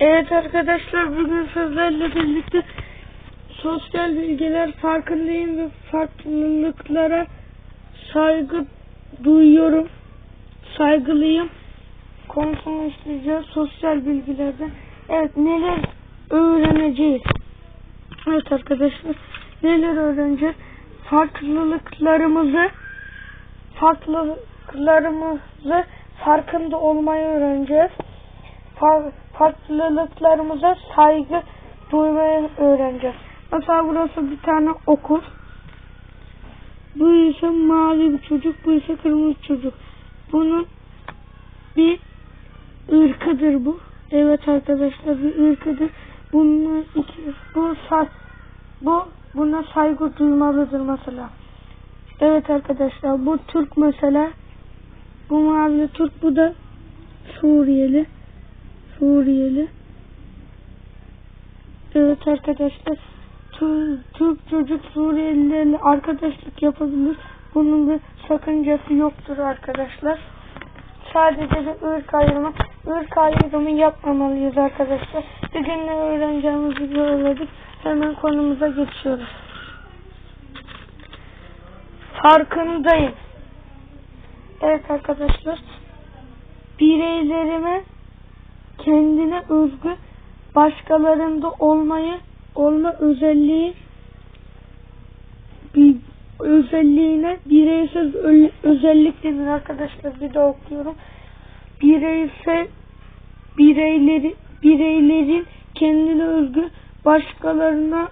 Evet arkadaşlar bugün sizlerle birlikte sosyal bilgiler farkındayım ve farklılıklara saygı duyuyorum. Saygılıyım. Konusunu işleyeceğiz sosyal bilgilerden. Evet neler öğreneceğiz? Evet arkadaşlar neler öğreneceğiz? Farklılıklarımızı farklılıklarımızı farkında olmayı öğreneceğiz. Fa- farklılıklarımıza saygı duymayı öğreneceğiz. Mesela burası bir tane okul. Bu ise mavi bir çocuk, bu ise kırmızı çocuk. Bunun bir ırkıdır bu. Evet arkadaşlar bir ırkıdır. Bunun iki, bu bu buna saygı duymalıdır mesela. Evet arkadaşlar bu Türk mesela. Bu mavi Türk bu da Suriyeli. Suriyeli. Evet arkadaşlar. Tü- Türk çocuk Suriyelilerle arkadaşlık yapabilir. Bunun bir sakıncası yoktur arkadaşlar. Sadece bir ırk ayrımı. ırk ayrımı yapmamalıyız arkadaşlar. Bugün ne öğreneceğimizi görmedik. Hemen konumuza geçiyoruz. Farkındayım. Evet arkadaşlar. Bireylerime kendine özgü başkalarında olmayı olma özelliği bir özelliğine bireysel ö- özellik denir arkadaşlar bir de okuyorum. Bireysel bireyleri bireylerin kendine özgü başkalarına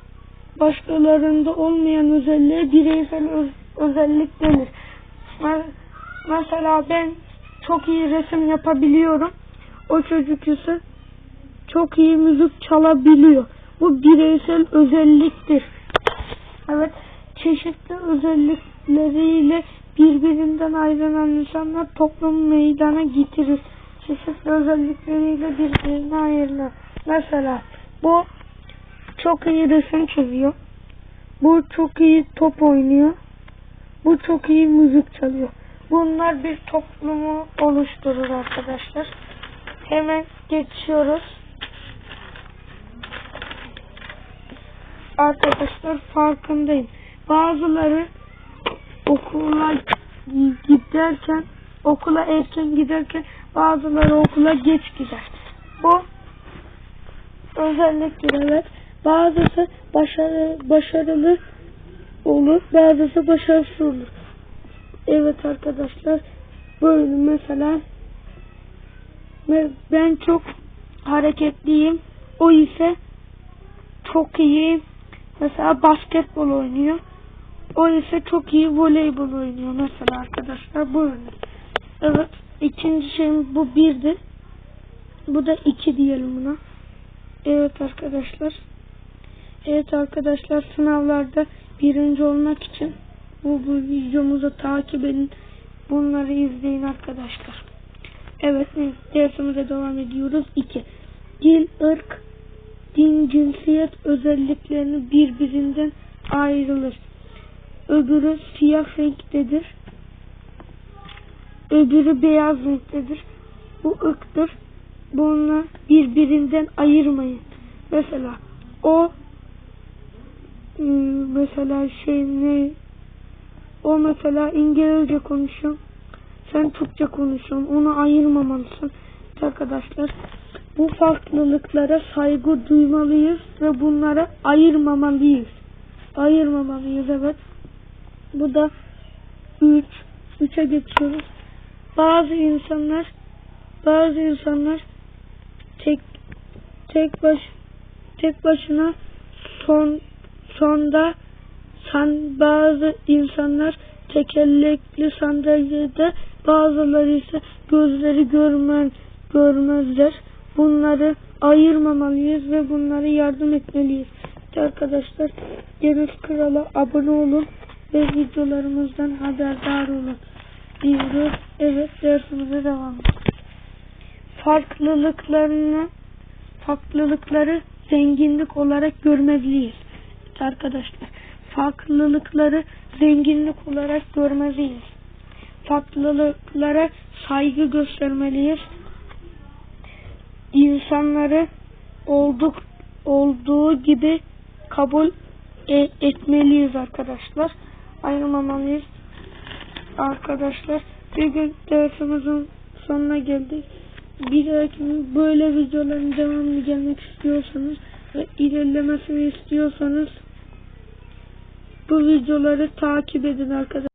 başkalarında olmayan özelliğe bireysel öz- özellik denir. Me- Mesela ben çok iyi resim yapabiliyorum. O çocuk ise çok iyi müzik çalabiliyor. Bu bireysel özelliktir. Evet, çeşitli özellikleriyle birbirinden ayrılan insanlar toplum meydana getirir. Çeşitli özellikleriyle birbirine ayrılır. Mesela bu çok iyi resim çiziyor. Bu çok iyi top oynuyor. Bu çok iyi müzik çalıyor. Bunlar bir toplumu oluşturur arkadaşlar. Hemen geçiyoruz. Arkadaşlar farkındayım. Bazıları okula giderken okula erken giderken bazıları okula geç gider. Bu özelliktir evet. Bazısı başarı, başarılı olur, bazısı başarısız olur. Evet arkadaşlar böyle mesela ben çok hareketliyim. O ise çok iyi mesela basketbol oynuyor. O ise çok iyi voleybol oynuyor mesela arkadaşlar bu örnek. Evet ikinci şeyim bu birdi. Bu da iki diyelim buna. Evet arkadaşlar. Evet arkadaşlar sınavlarda birinci olmak için bu, bu videomuzu takip edin. Bunları izleyin arkadaşlar. Evet dersimize devam ediyoruz. 2. Dil, ırk, din, cinsiyet özelliklerini birbirinden ayrılır. Öbürü siyah renktedir. Öbürü beyaz renktedir. Bu ırktır. Bunu birbirinden ayırmayın. Mesela o ıı, mesela şey ne o mesela İngilizce konuşuyor. Sen Türkçe konuşuyorsun. Onu ayırmamalısın. Arkadaşlar bu farklılıklara saygı duymalıyız ve bunları ayırmamalıyız. Ayırmamalıyız evet. Bu da 3. 3'e geçiyoruz. Bazı insanlar bazı insanlar tek tek baş tek başına son sonda san bazı insanlar tekerlekli sandalyede bazıları ise gözleri görmez görmezler. Bunları ayırmamalıyız ve bunlara yardım etmeliyiz. Arkadaşlar Deniz Kral'a abone olun ve videolarımızdan haberdar olun diyoruz. Evet dersimize devam. Farklılıklarını farklılıkları zenginlik olarak görmeliyiz. Evet arkadaşlar farklılıkları zenginlik olarak görmeliyiz. Farklılıklara saygı göstermeliyiz. İnsanları olduk olduğu gibi kabul e- etmeliyiz arkadaşlar. Ayrılmamalıyız. Arkadaşlar bir gün dersimizin sonuna geldik. Bir dahaki böyle videoların devamlı gelmek istiyorsanız ve ilerlemesini istiyorsanız bu videoları takip edin arkadaşlar.